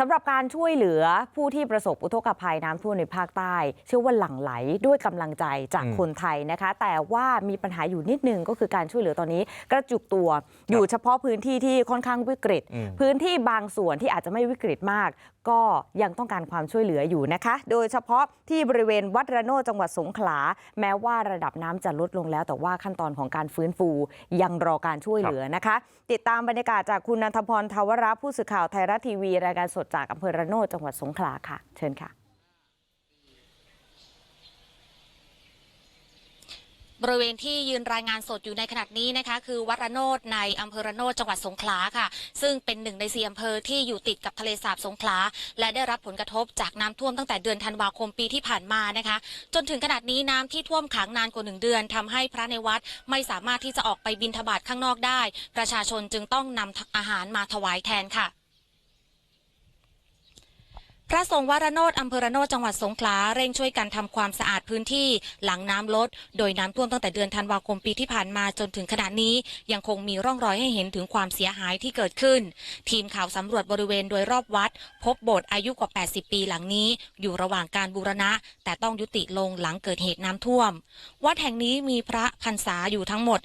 สำหรับการช่วยเหลือผู้ที่ประสบอุทกภัยน้ำท่วมในภาคใต้ เชื่อว่าหลั่งไหลด้วยกำลังใจจากอืมคนไทยนะคะ แต่ว่ามีปัญหาอยู่นิดนึงก็คือการช่วยเหลือตอนนี้ กระจุกตัวอยู่เฉพาะพื้นที่ที่ค่อนข้างวิกฤตอืมพื้นที่บางส่วนที่อาจจะไม่วิกฤตมาก ก็ยังต้องการความช่วยเหลืออยู่นะคะ โดยเฉพาะที่บริเวณวัดระโนดจังหวัดสงขลา แม้ว่าระดับน้ำจะลดลงแล้ว แต่ว่าขั้นตอนของการฟื้นฟูยังรอการช่วยเหลือนะคะ ติดตามบรรยากาศจากคุณนันทพรทวราผู้สื่อข่าวไทยรัฐทีวีรายการสดจากอำเภอระโนดจังหวัดสงขลาค่ะ เชิญค่ะบริเวณที่ยืนรายงานสดอยู่ในขณะนี้นะคะคือวัดระโนดในอำเภอระโนดจังหวัดสงขลาค่ะ ซึ่งเป็นหนึ่งในสี่อำเภอที่อยู่ติดกับทะเลสาบสงขลา และได้รับผลกระทบจากน้ำท่วมตั้งแต่เดือนธันวาคมปีที่ผ่านมานะคะ จนถึงขนาดนี้น้ำที่ท่วมขังนานกว่าหนึ่งเดือนทำให้พระในวัดไม่สามารถที่จะออกไปบิณฑบาตข้างนอกได้ ประชาชนจึงต้องนำอาหารมาถวายแทนค่ะ ระสงฆ์วารโนดอำเภอระโนดจังหวัดสงขลาเร่งช่วยกันทำความสะอาดพื้นที่หลังน้ำลด โดยน้ำท่วมตั้งแต่เดือนธันวาคมปีที่ผ่านมาจนถึงขณะนี้ ยังคงมีร่องรอยให้เห็นถึงความเสียหายที่เกิดขึ้น ทีมข่าวสำรวจบริเวณโดยรอบวัด พบโบสถ์อายุกว่า 80 ปีหลังนี้ อยู่ระหว่างการบูรณะ แต่ต้องยุติลงหลังเกิดเหตุน้ำท่วม วัดแห่งนี้มีพระพรรษาอยู่ทั้งหมด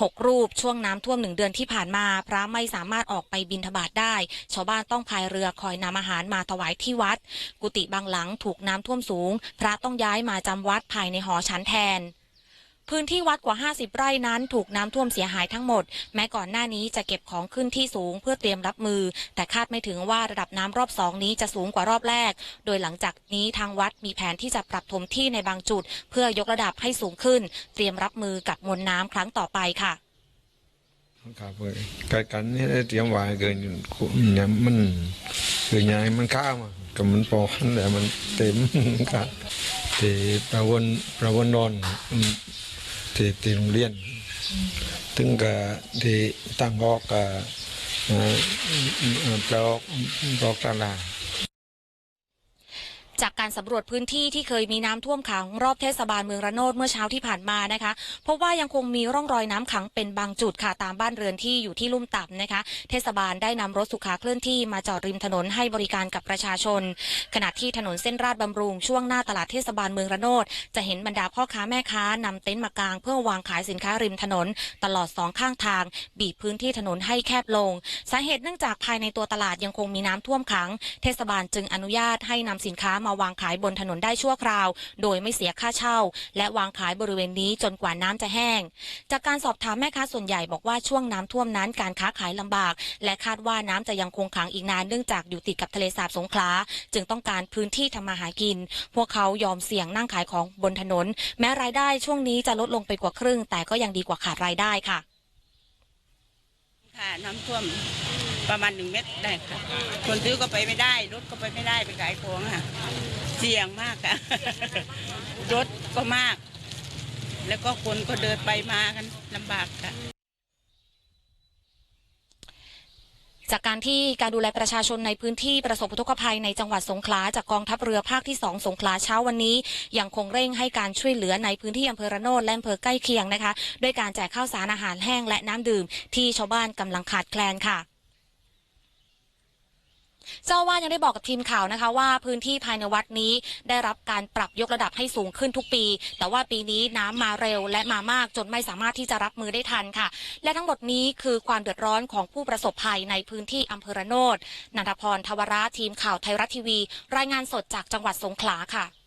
หกรูปช่วงน้ำท่วมหนึ่งเดือนที่ผ่านมาพระไม่สามารถออกไปบินทบาตได้ ชาวบ้านต้องพายเรือคอยนำอาหารมาถวายที่วัด กุฏิบางหลังถูกน้ำท่วมสูง พระต้องย้ายมาจำวัดภายในหอฉันแทน พื้นที่วัดกว่า 50 ไร่นั้นถูกน้ำท่วมเสียหายทั้งหมด แม้ก่อนหน้านี้จะเก็บของขึ้นที่สูงเพื่อเตรียมรับมือ แต่คาดไม่ถึงว่าระดับน้ำรอบสองนี้จะสูงกว่ารอบแรก โดยหลังจากนี้ทางวัดมีแผนที่จะปรับถมที่ในบางจุด เพื่อยกระดับให้สูงขึ้น เตรียมรับมือกับมวลน้ำครั้งต่อไปค่ะครับเว้ยการกันนี่เตรียมไว้เกินคุณเนี่ยมันคือยายมันข้ามาก็มันพอแต่มันเต็มครับที่ประวนประวนนอน ที่ที่โรงเรียนถึงกับที่ตั้งออกกับเอ่ออ่ออกตลาด จากการสำรวจพื้นที่ที่เคยมีน้ำท่วมขังรอบเทศบาลเมืองระโนดเมื่อเช้าที่ผ่านมานะคะพบว่ายังคงมีร่องรอยน้ำขังเป็นบางจุดค่ะตามบ้านเรือนที่อยู่ที่ลุ่มต่ำนะคะ เทศบาลได้นำรถสุขาเคลื่อนที่มาจอดริมถนนให้บริการกับประชาชน ขณะที่ถนนเส้นราชบำรุงช่วงหน้าตลาดเทศบาลเมืองระโนดจะเห็นบรรดาพ่อค้าแม่ค้านำเต็นท์มากางเพื่อวางขายสินค้าริมถนน ตลอดสองข้างทาง บีบพื้นที่ถนนให้แคบลง สาเหตุเนื่องจากภายในตัวตลาดยังคงมีน้ำท่วมขัง เทศบาลจึงอนุญาตให้นำสินค้ามาวางขายบนถนนได้ชั่วคราว โดยไม่เสียค่าเช่า และวางขายบริเวณนี้จนกว่าน้ำจะแห้ง จากการสอบถามแม่ค้าส่วนใหญ่บอกว่าช่วงน้ำท่วมนั้นการค้าขายลำบาก และคาดว่าน้ำจะยังคงขังอีกนานเนื่องจากอยู่ติดกับทะเลสาบสงขลาจึงต้องการพื้นที่ทำมาหากิน พวกเขายอมเสี่ยงนั่งขายของบนถนน แม้รายได้ช่วงนี้จะลดลงไปกว่าครึ่ง แต่ก็ยังดีกว่าขาดรายได้ค่ะ ค่ะน้ำท่วม ประมาณหนึ่งเมตรได้ค่ะ คนซื้อก็ไปไม่ได้ รถก็ไปไม่ได้ไปขายของค่ะ เสี่ยงมากค่ะ รถก็มาก แล้วก็คนก็เดินไปมากันลำบากค่ะจากการที่การดูแลประชาชนในพื้นที่ประสบอุทกภัยในจังหวัดสงขลาจากกองทัพเรือภาคที่ 2 สงขลาเช้าวันนี้ ยังคงเร่งให้การช่วยเหลือในพื้นที่อำเภอระโนดและอำเภอใกล้เคียงนะคะ ด้วยการแจกข้าวสารอาหารแห้งและน้ำดื่มที่ชาวบ้านกำลังขาดแคลนค่ะ เจ้าวาดยังได้บอกกับทีมข่าวนะคะ ว่าพื้นที่ภายในวัดนี้ได้รับการปรับยกระดับให้สูงขึ้นทุกปี แต่ว่าปีนี้น้ำมาเร็วและมามากจนไม่สามารถที่จะรับมือได้ทันค่ะ และทั้งหมดนี้คือความเดือดร้อนของผู้ประสบภัยในพื้นที่อำเภอระโนดนันทพรทวราทีมข่าวไทยรัฐทีวี รายงานสดจากจังหวัดสงขลาค่ะ